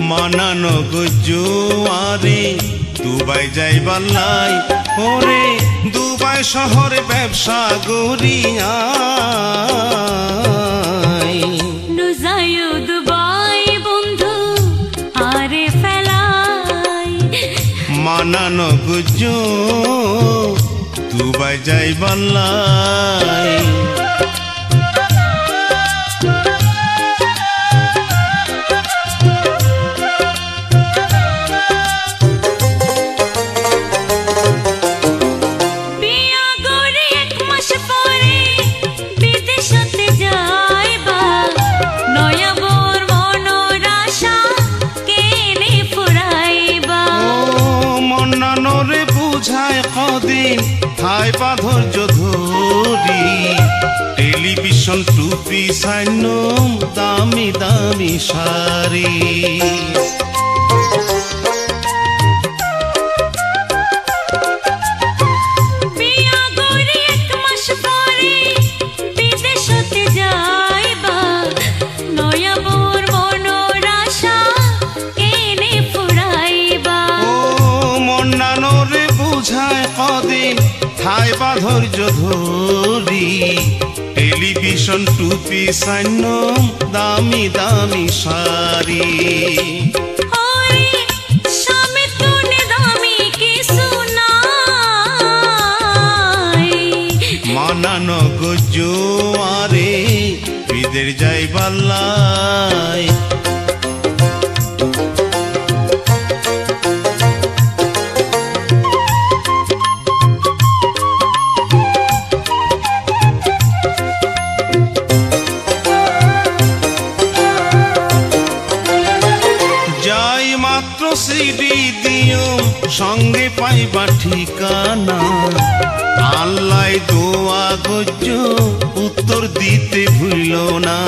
মানানো গুজুয়ারে দুবাই যাই বাল্লাই ওরে দুবাই শহরে ব্যবসা ফেলাই। মানানো গুজু দুবাই যাই বাল্লাই মন্নানরে বুঝায় কদিন। হায় পাধর্য ধরি টেলিভিশন টুপি সাইন দামি দামি শাড়ি। কদিন হাই পাধর্য ধরি টেলিভিশন টুপি সাইন দামি দামি শাড়ি। মানানো গুজুয়ারে বিদের যাই বাল্লাই সিডি দিও সঙ্গে পাইবা ঠিকানা। আল্লাহ দোয়া গজ্জ উত্তর দিতে ভুলো না।